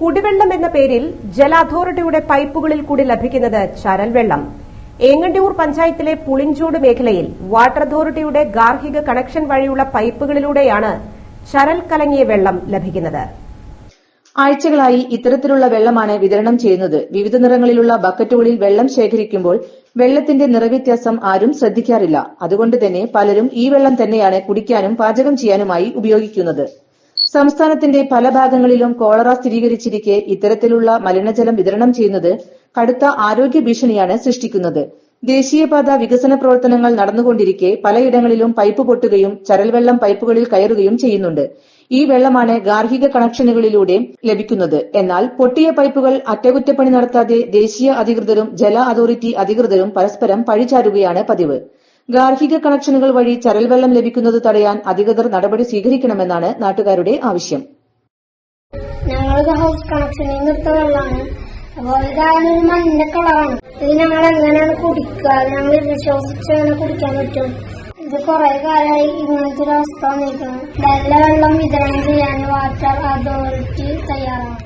കുടിവെള്ളം എന്ന പേരിൽ ജല അതോറിറ്റിയുടെ പൈപ്പുകളിൽ കൂടി ലഭിക്കുന്നത് ചരൽവെള്ളം ഏങ്ങണ്ടിയൂർ പഞ്ചായത്തിലെ പുളിഞ്ചോട് മേഖലയിൽ വാട്ടർ അതോറിറ്റിയുടെ ഗാർഹിക കണക്ഷൻ വഴിയുള്ള പൈപ്പുകളിലൂടെയാണ് ചരൽ കലങ്ങിയ വെള്ളം ലഭിക്കുന്നത്. ആഴ്ചകളായി ഇത്തരത്തിലുള്ള വെള്ളമാണ് വിതരണം ചെയ്യുന്നത്. വിവിധ നിറങ്ങളിലുള്ള ബക്കറ്റുകളിൽ വെള്ളം ശേഖരിക്കുമ്പോൾ വെള്ളത്തിന്റെ നിറവ്യത്യാസം ആരും ശ്രദ്ധിക്കാറില്ല. അതുകൊണ്ട് തന്നെ പലരും ഈ വെള്ളം തന്നെയാണ് കുടിക്കാനും പാചകം ചെയ്യാനുമായി ഉപയോഗിക്കുന്നത്. സംസ്ഥാനത്തിന്റെ പല ഭാഗങ്ങളിലും കോളറ സ്ഥിരീകരിച്ചിരിക്കെ ഇത്തരത്തിലുള്ള മലിനജലം വിതരണം ചെയ്യുന്നത് കടുത്ത ആരോഗ്യ ഭീഷണിയാണ് സൃഷ്ടിക്കുന്നത്. ദേശീയപാത വികസന പ്രവർത്തനങ്ങൾ നടന്നുകൊണ്ടിരിക്കെ പലയിടങ്ങളിലും പൈപ്പ് പൊട്ടുകയും ചരൽവെള്ളം പൈപ്പുകളിൽ കയറുകയും ചെയ്യുന്നുണ്ട്. ഈ വെള്ളമാണ് ഗാർഹിക കണക്ഷനുകളിലൂടെ ലഭിക്കുന്നത്. എന്നാൽ പൊട്ടിയ പൈപ്പുകൾ അറ്റകുറ്റപ്പണി നടത്താതെ ദേശീയ അധികൃതരും ജല അതോറിറ്റി അധികൃതരും പരസ്പരം പഴിചാരുകയാണ് പതിവ്. ഗാർഹിക കണക്ഷനുകൾ വഴി ചരൽവെള്ളം ലഭിക്കുന്നത് തടയാൻ അധികൃതർ നടപടി സ്വീകരിക്കണമെന്നാണ് നാട്ടുകാരുടെ ആവശ്യം. ഞങ്ങളുടെ ഹൗസ് കണക്ഷനിൽ നിന്ന് വെള്ളമാണ്. അപ്പൊ ഇതാണ് ഒരു മഞ്ഞ കളറാണ്. ഇത് ഞങ്ങൾ എങ്ങനെയാണ് കുടിക്കുക? ഞങ്ങൾ വിശ്വസിച്ച് എങ്ങനെ കുടിക്കാൻ പറ്റും? ഇത് കുറെ കാലമായി ഇങ്ങനത്തെ ഒരു അവസ്ഥ വന്നിരിക്കുന്നത് നല്ല വെള്ളം വിതരണം ചെയ്യാൻ വാട്ടർ അതോറിറ്റി തയ്യാറാണ്.